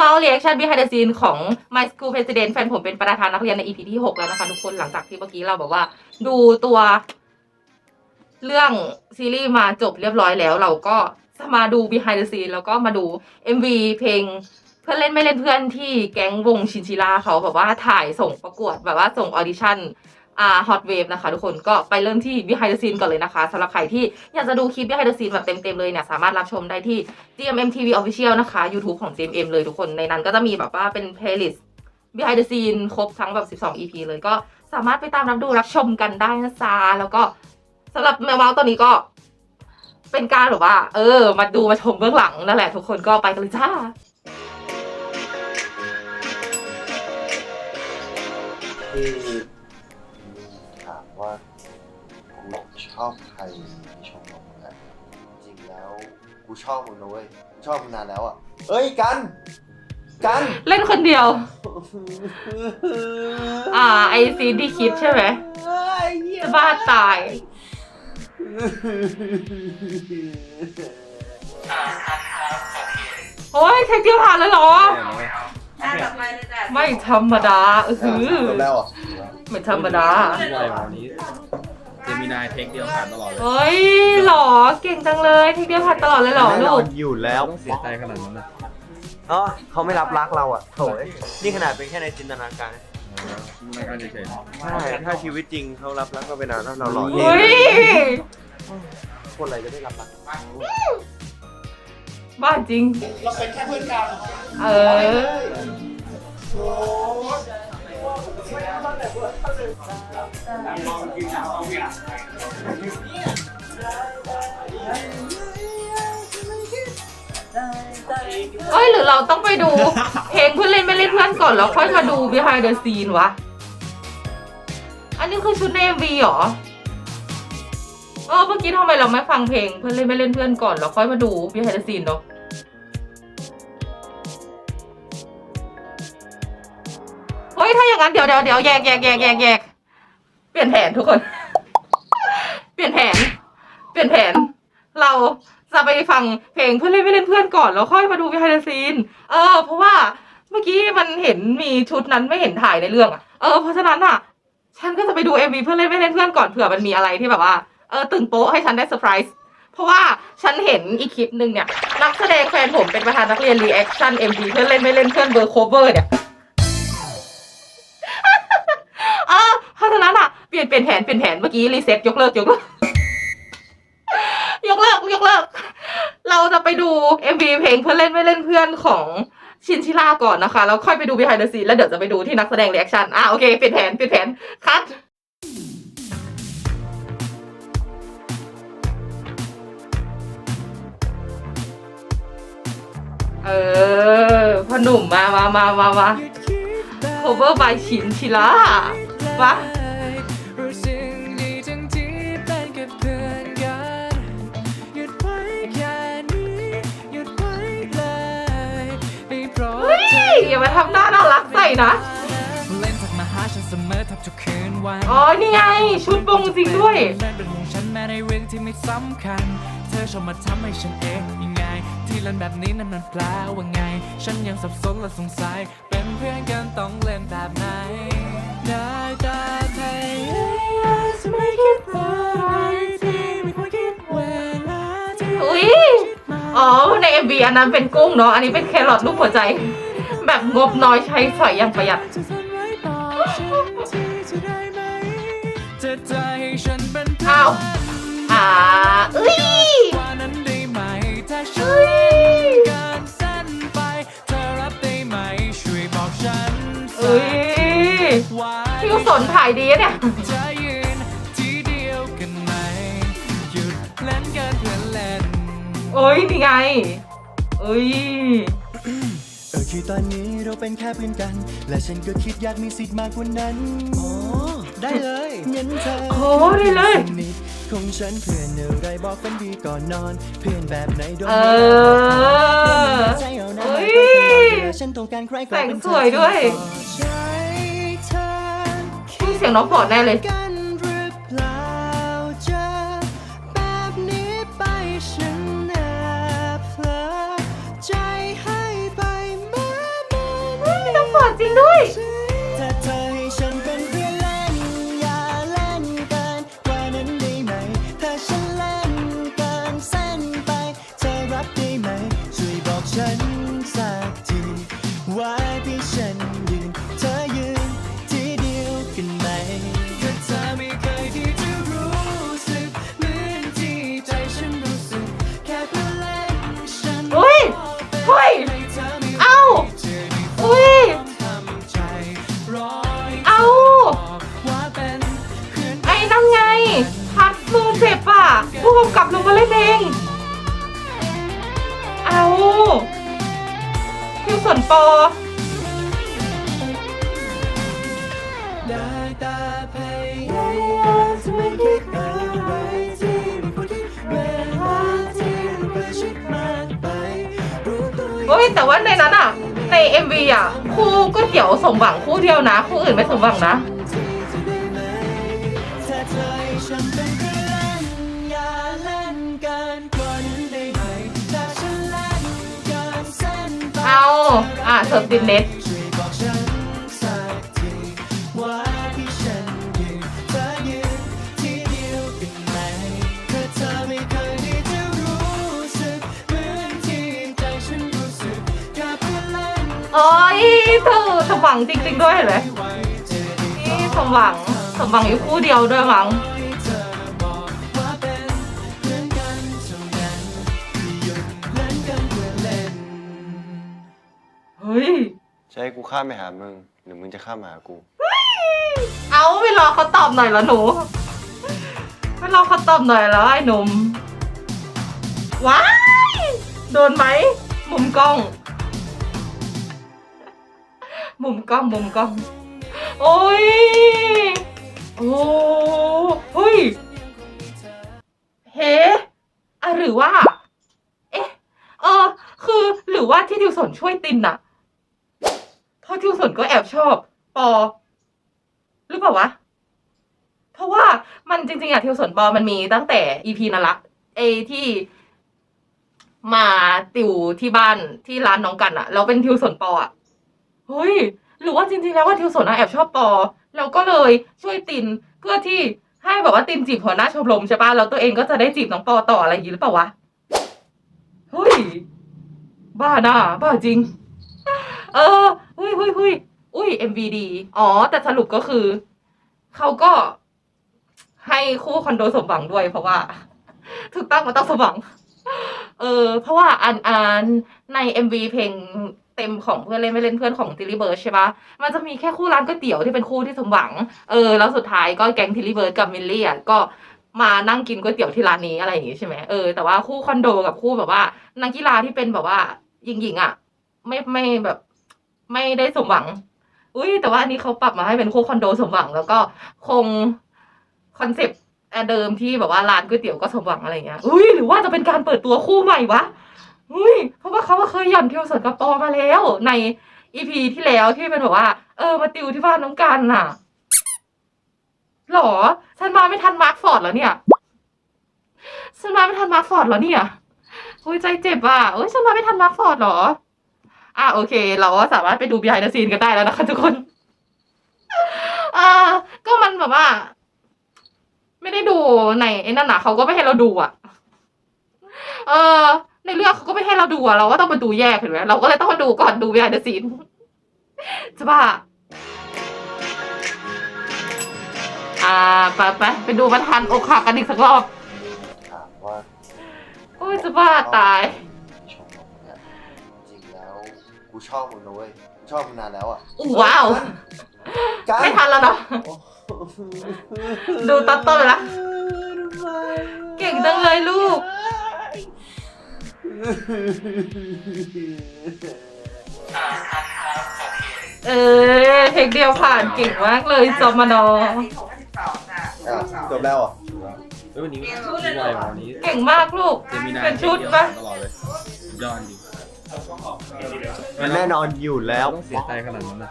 เมาส์เรีแอคชั่น behind the scene ของ my school president แฟนผมเป็นประธานนักเรียนใน EP ที่ 6 แล้วนะคะทุกคนหลังจากที่เมื่อกี้เราบอกว่า ดูตัว เรื่องซีรีส์มาจบเรียบร้อยแล้ว เราก็มาดู behind the scene แล้วก็มาดู MV เพลงเพื่อนเล่นไม่เล่นเพื่อนที่แก๊งวงชินชิล่าเขาแบบว่าถ่ายส่งประกวดแบบว่าส่งออดิชั่น อ่า hot wave นะคะทุกคนก็ไปเริ่มที่ behind the scene ก่อนเลยนะคะสำหรับใครที่อยากจะดูคลิป behind the scene แบบเต็มๆเลยเนี่ยสามารถรับชมได้ที่ GMM TV Official นะคะ YouTube ของ GMM เลยทุกคนในนั้นก็จะมีแบบว่าเป็น playlist behind the scene ครบทั้งแบบ12 EP เลยก็สามารถไปตามรับดูรับชมกันได้นะจ๊ะแล้วก็สำหรับแมวเมาตัวนี้ก็เป็นการแบบว่า เออ มาดูมาชมเบื้องหลังนั่นแหละทุกคนก็ไปกันเลยจ้าคือ อบใครในช่องของมึงอะจริงๆแล้ว กูชอบมึงนะเว้ยกูชอบมึงนานแล้วอะเอ้ยกัน กัน เล่นคนเดียว อ่า ไอซีนที่คิดใช่ไหมจะบ้าตาย โอ้ยเทคเดียวผ่านเลยเหรอไม่ธรรมดาเออหือจบแล้วอะไม่ธรรมดาอะไรแบบนี้ เจมินายเทคเดียวผ่านตลอดเลยเฮ้ยหรอเก่งจังเลยเทคเดียวผ่านตลอดเลยเหรอแน่นลูอกนอยู่แล้วต้องเสียใจขนาดนั้นนะเออเขาไม่รับรักเราอะโถยนี่ขนาดเป็นแค่ในจินตนาการนะรายการเฉยใช่ถ้าชีวิตจริงเขารับรักก็เป็นนานแล้วเราหล่อเอเฮ้ยงคนอะไรจะได้รับรักบ้าจริง เราเป็นแค่เพื่อนกันเออ เอ้ยหรือเราต้องไปดู เพลงเพื่อนเล่นไม่เล่นเพื่อนก่อนแล้วค่อยมาดู behind the scene วะ อันนี้คือชุดใน MV เหรอ เออเมื่อกี้ทำไมเราไม่ฟังเพลงเพื่อนเล่นไม่เล่นเพื่อนก่อนแล้วค่อยมาดู behind the scene เนาะ เฮ้ยถ้าอย่างนั้นเดี๋ยวเดี๋ยวเดี๋ยวแยกแยกแยกแยกแยกเปลี่ยนแผนทุกคน เปลี่ยนแผน เปลี่ยนแผน เราจะไปฟังเพลงเพื่อนเล่นไม่เล่นเพื่อนก่อนแล้วค่อยมาดู behind the scene เออ เพราะว่าเมื่อกี้มันเห็นมีชุดนั้นไม่เห็นถ่ายในเรื่องอะเออเพราะฉะนั้นอะ ฉันก็จะไปดู MV เพื่อนเล่นไม่เล่นเพื่อนก่อนเผื่อมันมีอะไรที่แบบว่าเออตึงโป๊ะให้ฉันได้เซอร์ไพรส์เพราะว่าฉันเห็นอีกคลิปหนึ่งเนี่ยนักแสดงแฟนผมเป็นประธานนักเรียนรีแอคชั่น MV เพื่อนเล่นไม่เล่นเพื่อนเบอร์โคเวอร์เนี่ย ลี่ยนเปลี่ยนแผนเปลี่ยนแผนเมื่อกี้รีเซ็ตยกเลิกยกเลิกยกเลิกยกเลิก เราจะไปดู MV เพลงเพื่อนเล่นไม่เล่นเพื่อนของชินชิล่าก่อนนะคะ แล้วค่อยไปดู behind the scene แล้วเดี๋ยวจะไปดูที่นักแสดง reaction อะโอเคเปลี่ยนแผนเปลี่ยนแผนคัดเออพ่อหนุ่มมามามามามา cover by ชินชิล่าวะ อย่ามาทำหน้าน่ารักใส่นะเล่นทักมาหาฉันเสมอทับทุกคืนวันอ๋อ นี่ไง ชุดบงจริงด้วยเล่นเป็นห่วงฉันแม้ในเรื่องที่ไม่สำคัญ เธอชอบมาทำให้ฉันเองยังไง ที่เล่นแบบนี้นั้นมันแปลว่าไง ฉันยังสับสนและสงสัย เป็นเพื่อนกันต้องเล่นแบบไหนได้แต่พยายามจะไม่คิดอะไรที่ไม่ควรคิดเวลาที่อุ้ยอ๋อ ใน MV อันนั้นเป็นกุ้งเนาะ อันนี้เป็นแครอทรูปหัวใจ แบบงบน้อยใช้สอยอย่างประหยัดจะทนไว้ต่อฉันที่จะได้ไหมจะใจให้ฉันเป็นเพื่อ้าวอนอ่าอุ้ยว่านั้นได้ไหมถ้าฉัเฮ้นยเกินเส้นไปเธอรับได้ไหมช่วยบอกฉันสัอุ้ยกวันพี่กุศลถ่ายดีอะเนี่ยจะยืนที่เดียวกันไหมหยุดเล่นกันเพื่อเล่นโอ้ยนี่ไงอุ้ยเออ คือตอนนี้เราเป็นแค่เพื่อนกัน และฉันก็คิดอยากมีสิทธิ์มากกว่านั้นอ๋อได้เลยงั้นเธอโอ้ได้เลยสนิทของฉันเพื่อนอะไรบอกฝันดีก่อนนอน เพื่อนแบบไหนโดนเออใจเอานะอุ้ยฉันต้องการใครก็แต่งเป็นเธสอวยด้วยใช่เธอนี่เสียงน้องพอร์ตแน่เลย กัน ธอให้ฉันเป็นเพื่อนเล่นอย่าเล่นกันกว่านั้นได้ไหมถ้าฉันเล่นเกินเส้นไปเอาอะเสิร์ฟดินเน็ตช่วยบอกฉันสักทีว่าที่ฉันยืนเธอยืนที่เดียวกันไหมถ้าเธอไม่เคยได้จะรู้สึกเหมือนที่ใจฉันรู้สึกกับเพื่อนเล่น โอ้ยเธอสมหวังจริง ๆ ด้วยเห็นไหมไว้เธอได้นี่สมหวัง สมหวังอยู่คู่เดียวด้วยมั้งให้เธอบอกว่าเป็นเพื่อนกันเท่านั้นหยุดเล่นกันเพื่อเล่นเฮ้ย จะให้กูข้ามไปหามึง หรือมึงจะข้ามมาหากู เอาไปรอเขาตอบหน่อยเหรอหนูไปรอเขาตอบหน่อยแล้วไอ้หนุ่มว้ายโดนไหมมุมกล้อง มุมกล้องมุมกล้อง โอ้ย โอ้เฮ้ยเฮ้อะหรือว่า เอ๊ะเออ คือหรือว่าที่ทิวสนช่วยตินน่ะเพราะทิวสนก็แอบชอบปอ หรือเปล่าวะ เพราะว่ามันจริงๆอะทิวสนปอมันมีตั้งแต่อีพีนั่นละเอที่มาติวที่บ้านที่ร้านน้องกันอะแล้วเป็นทิวสนปออะเฮ้ย หรือว่าจริงๆแล้วว่าทิวสนอะแอบชอบปอ แล้วก็เลยช่วยตินเพื่อที่ให้แบบว่าตินจีบหัวหน้าชมรมใช่ปะแล้วตัวเองก็จะได้จีบน้องปอต่ออะไรอย่างนี้หรือเปล่าวะเฮ้ยบ้านะบ้าจริง เออเฮ้ยเฮ้ยเฮ้ยอุ้ย MVD อ๋อ แต่สรุปก็คือ เขาก็ให้คู่คอนโดสมหวังด้วยเพราะว่า ถูกต้องมันต้องสมหวัง เออ เพราะว่าอันอันใน MV เพลง เต็มของเพื่อนเล่นไม่เล่นเพื่อนของทิลลี่เบิร์ดใช่ปะมันจะมีแค่คู่ร้านก๋วยเตี๋ยวที่เป็นคู่ที่สมหวัง เออ แล้วสุดท้ายก็แก๊งทิลลี่เบิร์ดกับมิลลี่อะก็มานั่งกินก๋วยเตี๋ยวที่ร้านนี้อะไรอย่างงี้ใช่ไหมเออแต่ว่าคู่คอนโดกับคู่แบบว่า นักกีฬาที่เป็นแบบว่าหญิงๆอะ ไม่ไม่แบบ ไม่ได้สมหวัง อุ้ยแต่ว่าอันนี้เขาปรับมาให้เป็นคู่คอนโดสมหวัง แล้วก็คงคอนเซปต์เดิมที่แบบว่าร้านก๋วยเตี๋ยวก็สมหวังอะไรเงี้ย อุ้ยหรือว่าจะเป็นการเปิดตัวคู่ใหม่วะ อุ้ยเพราะว่าเขาก็เคยหย่อนเที่ยวสวนกับปอมาแล้ว ในอีพีที่แล้วที่เป็นแบบว่า เออมาติวที่บ้านน้องกันน่ะหรอ ฉันมาไม่ทันมาร์คฟอร์ดแล้วเนี่ยฉันมาไม่ทันมาร์คฟอร์ดแล้วเนี่ยอุ้ยใจเจ็บอะเอ้ยฉันมาไม่ทันมาร์คฟอร์ดเหรอ อะโอเค เราก็สามารถไปดู behind the scene กันได้แล้วนะคะทุกคนอ่าก็มันแบบว่า ไม่ได้ดูในไอ้นั่นน่ะเขาก็ไม่ให้เราดูอะ เออ ในเรื่องเขาก็ไม่ให้เราดูอะเราก็ต้องมาดูแยกเห็นไหมเราก็เลยต้องมาดูก่อนดู behind the scene จะบ้าอ่าไปไปไปดูประธานอกหักกันอีกสักรอบถามว่าโอ้ยจะบ้าตายชอบมึงเนี่ยจริงแล้วกูชอบมึงนะเว้ยกูชอบมึงนานแล้วอะว้าว กันไม่ทันแล้วเนาะ ดูตัดต้นไปละ เก่งจังเลยลูก เออเพลงเดียวผ่านเก่งมากเลยจอมานออะจบแล้วเหรอะเฮ้ยวันนี้วันนี้วันนี้เก่งมากลูก เจมินาเป็นชุดเทคปะเดียวตลอดเลยยอดจริงมันแน่นอนอยู่แล้วต้องเสียใจขนาดนั้นนะ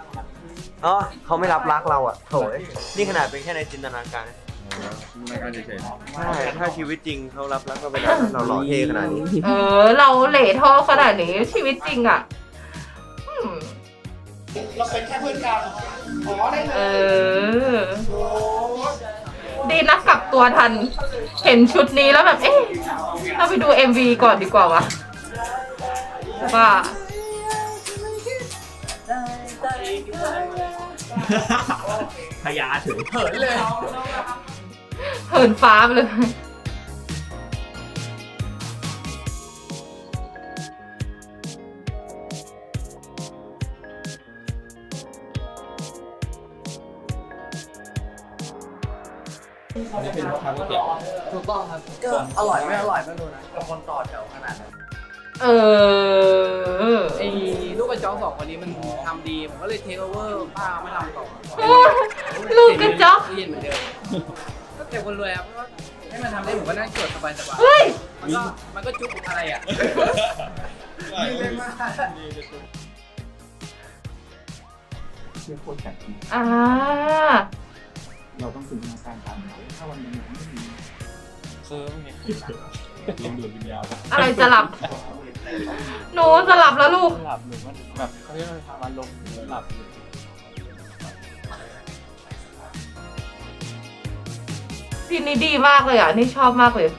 อ๋อเขาไม่รับรักเราอะโถ่นี่ขนาดเป็นแค่ในจินตนาการนะ ไม่ก็เฉยใช่ถ้าชีวิตจริงเขารับรักก็ไม่ได้เราหล่อเท่ขนาดนี้เออ เราเหล่ท่อขนาดนี้ชีวิตจริงอะอืมเราเป็นแค่เพื่อนกันอ๋อได้เลเอยอ ดีนะกลับตัวทัน เห็นชุดนี้แล้วแบบ เอ๊ะเราไปดู MV ก่อนดีกว่าวะว่าพยาถึงเหินเลยเหินฟ้าไปเลย อันนี้เป็นพ่อค้าก๋วยเตี๋ยวถูกต้องครับ ก็อร่อยไม่อร่อยไม่รู้นะกับคนต่อแถวขนาดนั้นเออไอ้ ลูกกระจอกสองคนนี้มันทำดี ผมก็เลยเทคโอเวอร์ป้าไม่ทำต่อลูกกระจอก เรียนเหมือนเดิมก็ เก็บคนรวยครับเพราะว่าให้มันทำได้ผมก็นั่งจดสบายสบายเฮ้ยมันก็มันก็จุกอะไรอะเชื่อโคตรแข็งอ่าเราต้องจินตนาการตามเขาถ้าวันหนึงมันไม่มีเคิร์ฟไงลมดูดวิญญาณอะไรจะหลับ หนูจะหลับแล้วลูก หลับหรือว่าแบบเขาเรียกว่าทำอารมณ์หลับ ซีนนี้ดีมากเลยอะ นี่ชอบมากเลย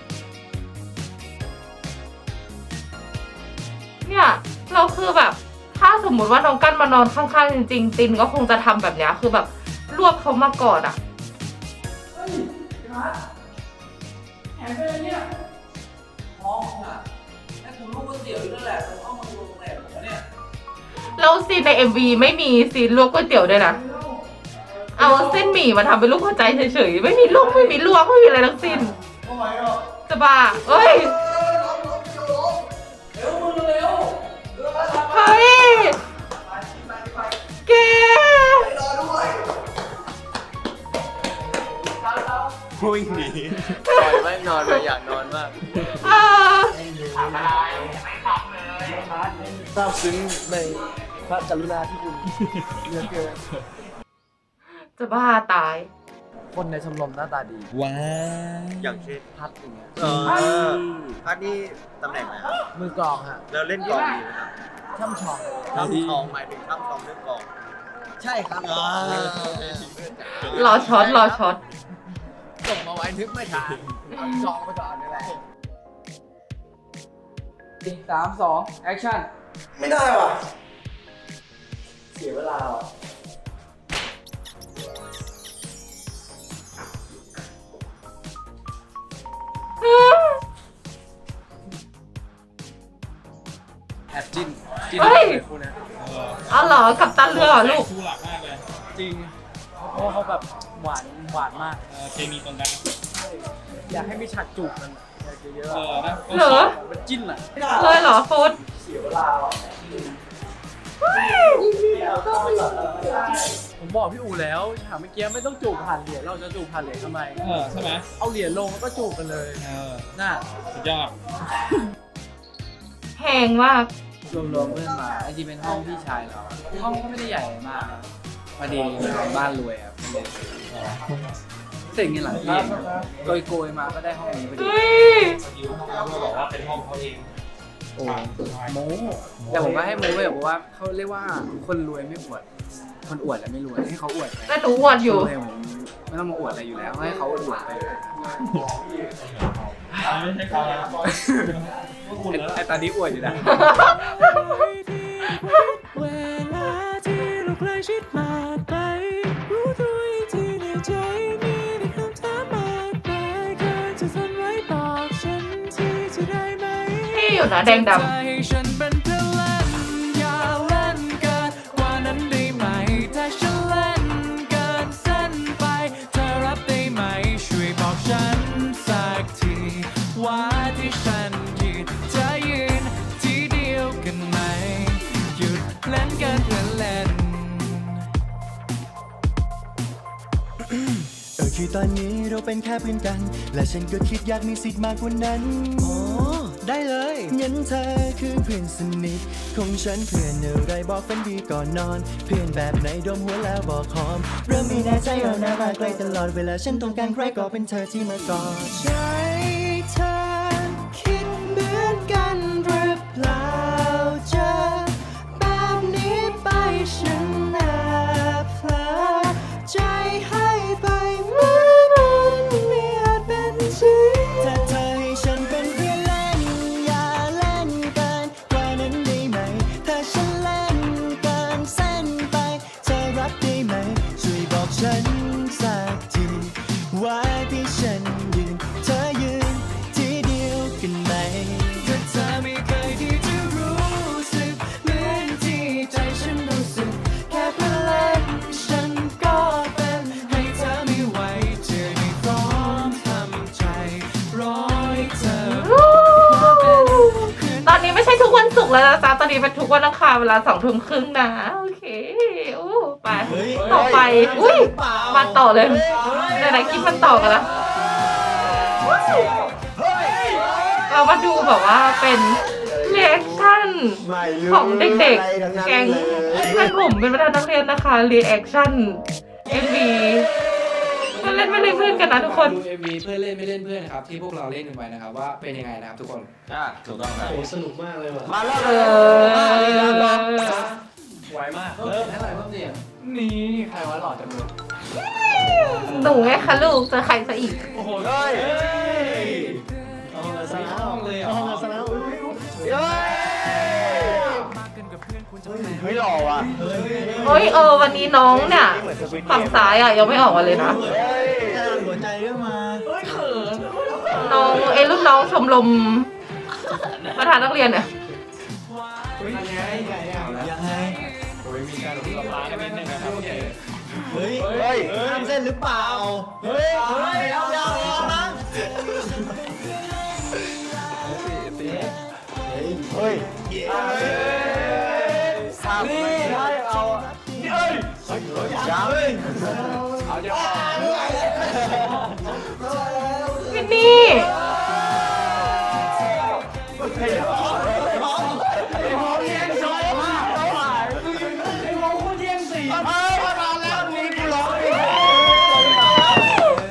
เนี่ย เราคือแบบ ถ้าสมมุติว่าน้องกั้นมานอนข้างๆจริงๆตินก็คงจะทำแบบเนี้ยคือแบบรวบเขามากอดอะแอบไปเลยเนี่ยห้องอะไอ้คุณลูกก๋วยเตี๋ยวอยู่นั่นแหละผมเอามาดูโรงแรมผมเนี่ยแล้วซีนใน MV ไม่มีซีนลวกก๋วยเตี๋ยวด้วยนะ เอาเส้นหมี่มาทำเป็นลูกหัวใจเฉยๆ ไม่มีลูกไม่มีลวกไม่มีอะไรทั้งสิ้นจะบ้าเอ้ย เร็วมึงเร็วเฮ้ยแกวิ่งหนีปล่อยไม่งนอนเลยอยากนอนมากอ่าซาบซึ้งในพระกรุณาที่คุณเหลือเกิน จะบ้าตาย คนในชมรมหน้าตาดี ว้าอย่างเช่นพัดอย่างเงี้ยเออพัดนี่ตำแหน่งอะไรครับมือกลองฮะแล้วเล่นกลองดีไหมครับช่ำชองช่ำทองหมายถึงช่ำทองเล่นกลองใช่ครับรอช็อตรอช็อตส่งมาไว้นึกไม่ทันเอาจองไปก่อนนี่แหละสามสองแอคชั่น ไม่ได้ว่ะ เสียเวลาอะ แอบจิ้นจิ้นเฮ้ย เลยคู่เนี้ยเอาเหรอกับตันเรือเหรอลูก คู่หลักมากเลยจริงเพราะว่าเขาแบบหวานหวานมาก เออเคมีตรงกันอยากให้มีฉากจูบกันอยากเยอะเออนะเหรอๆมันจิ้นอะเลยเหรอฟุต ผมบอกพี่อูแล้วฉากเมื่อกี้ไม่ต้องจูบผ่านเหรียญเราจะจูบผ่านเหรียญทำไม เออใช่ไหมเอาเหรียญลงแล้วก็จูบกันเลย เออน่าสุดยอดแพงมากรวมๆเพื่อนมาไอจีเป็นห้องพี่ชายเราห้องก็ไม่ได้ใหญ่มากครับพอดีบ้านรวยครับสิ่งนี้หลังที่โกยโกยๆมาก็ได้ห้องนี้พอดีเฮ้ยบอกว่าเป็นห้องเขาเองโอ้โมแต่ผมก็ให้โมไปบอกว่าเขาเรียกว่าคนรวยไม่อวด คนอวดแล้วไม่รวยให้เขาอวดไปแต่หนูอวดอยู่คนรวผมไม่ต้องมาอวดอะไรอยู่แล้วให้เขาอวดไปเลยไม่ใช่เขาแล้วพวกคุณแล้วไอตอนนี้อวดอยู่นะเวลาที่เราใกล้ชิดมากไปรู้ตัวอีกทีในใจมีแต่คำถามมากมายเกินจะทนไว้บอกฉันที่จะได้ไหมที่อยู่นะแดงดจ ตอนนี้เราเป็นแค่เพื่อนกัน และฉันก็คิดอยากมีสิทธิ์มากกว่านั้นอ๋อได้เลยงั้นเธอคือเพื่อนสนิทของฉันเพื่อนอะไรบอกฝันดีก่อนนอน เพื่อนแบบไหนดมหัวแล้วบอกหอม เริ่มไม่แน่ใจเอาหน้ามาใกล้ตลอดเวลาฉันต้องการใครก็เป็นเธอที่มากอดใจ ตอนนี้ไม่ใช่ทุกวันศุกร์แล้วนะจ๊ะตอนนี้เป็นทุกวันอังคารเวลาสองทุ่มครึ่งนะ โอเคอู้ไปต่อไป อุ้ยมาต่อเลยไหนๆคิดมันต่อกันละเรามาดูแบบว่าเป็นเรียกชั่นของเด็กๆ แก๊งเพื่อนผมเป็นประธานนักเรียนนะคะเรียกชั่นเอ็มบี มันเล่นไม่เล่นเพื่อนกันนะทุกคน ดูเอ็มวีเพื่อนเล่นไม่เล่นเพื่อนนะครับที่พวกเราเล่นกันไปนะครับว่าเป็นยังไงนะครับทุกคนถูกต้องครับโอ้สนุกมากเลยว่ะมาแล้วเออไวมากเริ่มเท่าไหร่เพิ่มเสียงนี่ใครวะหล่อจังเลยหนูไงคะลูกเจอใครซะอีก โอ้โหเฮ้ยเอาเลยซะห้องเลยเหรเอาอเลยซะแล้วอุ้ยเฮ้ยเฮ้ยหล่อว่ะเฮ้ยเออวันนี้น้องเนี่ยฝั่งซ้ายอะยังไม่ออกมาเลยนะ เฮ้ย หัวใจก็มาเฮ้ยเขิน น้องเอรุ่นน้องชมรมประธานนักเรียนเนี่ยยังไงยังไงโอ้ยมีการระบายกันนิดนึงนะครับเฮ้ยเฮ้ยข้ามเส้นหรือเปล่า เฮ้ยเฮ้ยเอาเอาเอานะเฮ้ยข้ามนี่ได้เอาเฮ้ยยังเอาเดี๋ยว วินนี่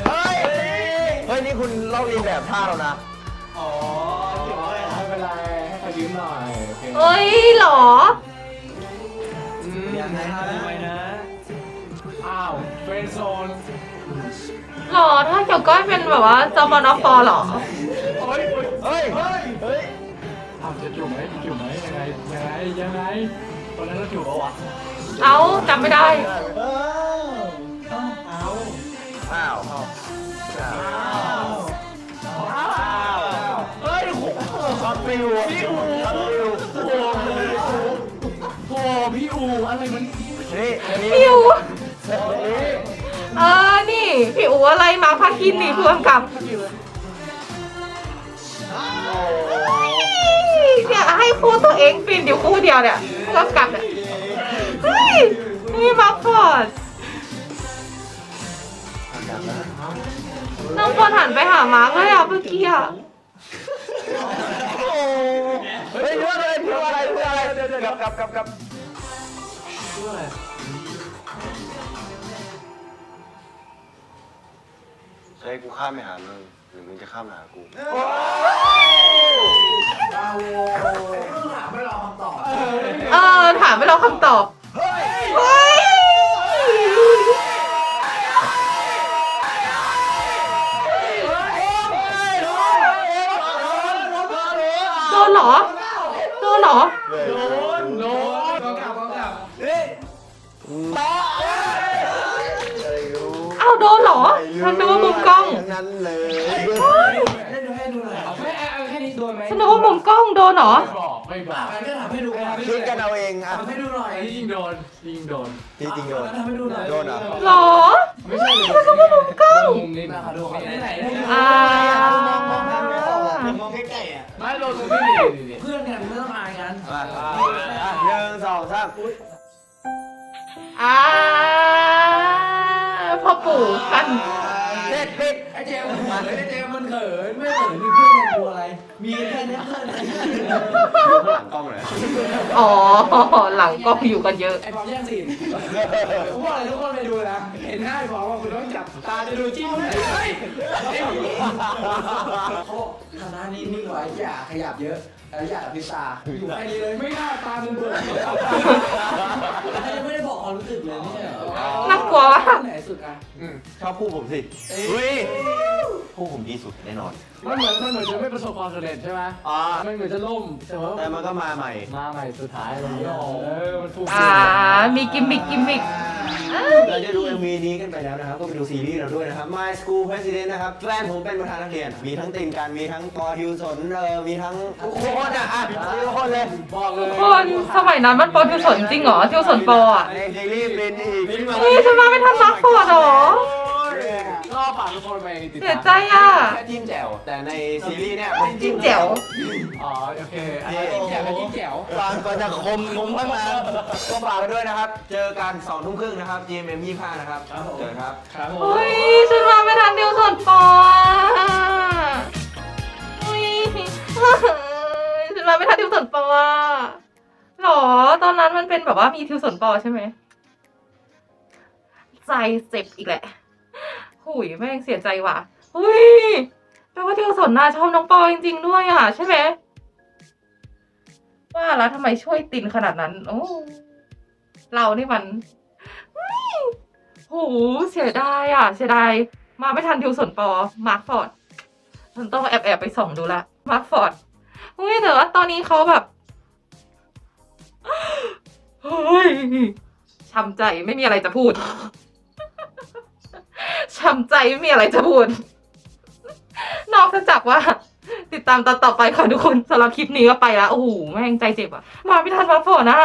เฮ้ยเฮ้ย นี่คุณลอกเรียนแบบท่าเรานะอ๋อไม่เป็นไรให้เขายืมหน่อยโอเคเอ้ยเหรอ อถ้าเกี่ยวก้อยเป็นแบบว่าจอมอนอฟอหรอโอ้ยโอ้ยเฮ้ย เฮ้ยอ้าจะจูบไหมจูบไหมยังไงยังไงยังไงตอนนั้นเราจูบปะวะเอ้าจำไม่ได้ เออเอาเอ้าวเฮ้ยโอ้โหช็อตฟิวพี่อูช็อตฟิวโอ้พี่อูอะไรมันนี่อันนี้พี่อู เออ นี่ พี่อูอะไรมาพาคินนี่เพื่อนกับเนี่ยให้คู่ตัวเองฟินอยู่คู่เดียวเนี่ยเพื่อนกับเนี่ยเฮ้ยนี่มาฟอดน้องฟอดหันไปหามาร์กเลยอะเมื่อกี้อะเฮ้ยเพื่ออะไรเพื่ออะไรเพื่ออะไรเดี๋ยวเดี๋ยวกลับกลับกลับเฮ้ยกูข้ามไปหามึงหรือมึงจะข้ามมาหากูเออถามไปรอคำตอบ โดนเหรอฉันนึกว่ามุมกล้องทั้งนั้นเลยให้ดูให้ดูหน่อยเอาแค่เอาแค่นี้โดนไหมฉันนึกว่ามุมกล้องโดนเหรอไม่บอกไม่บอกมันก็ทำให้ดูคิดกันเอาเองอะทำให้ดูหน่อยไอ้ยิงโดนยิงโดนจริงๆโดนทำให้ดูหน่อยโดนเหรอเหรอไม่ใช่เลยฉันนึกว่ามุมกล้องมุมนี้นะดูไหนไหนอ่ามองใกล้ๆอะไม่โดนมุมนี้ดิดิเพื่อนกันไม่ต้องอายกันอะอะหนึ่งสองสามอ่า พ่อปู่กันเด็ดปิดไอ้เจมมันเขินไอ้เจมมันเขินไม่เขินนี่เพื่อนกันกลัวอะไร มีแค่นี้เพื่อนหลังกล้องเลยอ๋อ หลังกล้องอยู่กันเยอะ ไอ้พอมแย่งซีนผมบอกเลยทุกคนไปดูนะ เห็นหน้าไอ้พอมว่าคุณต้องจับตาจะดูจิ้มเลยเฮ้ยไอ้ผีเขาคณะนี้นิ่งไว้อย่าขยับเยอะแล้วอย่าพิษตาอยู่แค่นี้เลยไม่น่าตามึงเบื่อยังไม่ได้บอกความรู้สึกเลยไม่ใช่เหรอน่ากลัวมากไหนสุดอะชอบคู่ผมสิเฮ้ยคู่ผมดีสุดแน่นอน มันเหมือนมันเหมือนจะไม่ประสบความสำเร็จใช่ไหมอ่า มันเหมือนจะล่มแต่ว่าแต่มันก็มาใหม่ มาใหม่สุดท้ายอะไรอย่างเงี้ยเออมันฟูอ่า มีกิมมิกกิมมิกเราจะดู MV นี้กันไปแล้วนะครับ ก็ไปดูซีรีส์เราด้วยนะครับ My School President นะครับแฟนผมเป็นประธานนักเรียน มีทั้งตินการมีทั้งปอทิวสนเออมีทั้งทุกคนอะอะมีทุกคนเลยบอกเลยคนสมัยนั้นมันโปรทิวสนจริงเหรอทิวสนโปรอะในซีรีส์เป็นอีกนี่ฉันมาไม่ทันมาร์คฟอร์ดเหรอก็ก็ฝากทุกคนไปติดตามเสียใจอะแค่จิ้มแจ่วแต่ในซีรีส์เนี่ยมันจิ้มแจ๋วอ๋อโอเคอันนี้จิ้มแจ่วกับจิ้มแจ่วฟังก่อนจะคมงงมากนะก็ฝากไปด้วยนะครับ เจอกันสองทุ่มครึ่งนะครับ GMM 25นะครับเจอครับครับผมเฮ้ยฉันมาไม่ทันดิวส่วนปออะเฮ้ยฉัน มาไม่ทันดิวสนปออะหรอ ตอนนั้นมันเป็นแบบว่ามีทิวสนปอใช่ไหม ใจเจ็บอีกแหละหุยแม่งเสียใจว่ะหุยแปลว่าทิวสนน่าชอบน้องปอจริงๆด้วยอะใช่ไหมว่าแล้วทำไมช่วยตินขนาดนั้น โอ้เรานี่มันเฮ้ยเสียดายอะ เสียดาย มาไม่ทันทิวสนปอ มาร์คฟอร์ดฉันต้องแอบแอบไปส่องดูละ มาร์คฟอร์ด เฮ้ยแต่ว่าตอนนี้เขาแบบเฮ้ยช้ำใจไม่มีอะไรจะพูดช้ำใจไม่มีอะไรจะพูด นอกจากว่า ติดตามตอนต่อไปค่ะทุกคนสำหรับคลิปนี้ก็ไปแล้วโอ้โหแม่งใจเจ็บอะมาไม่ทันมาฝนอะ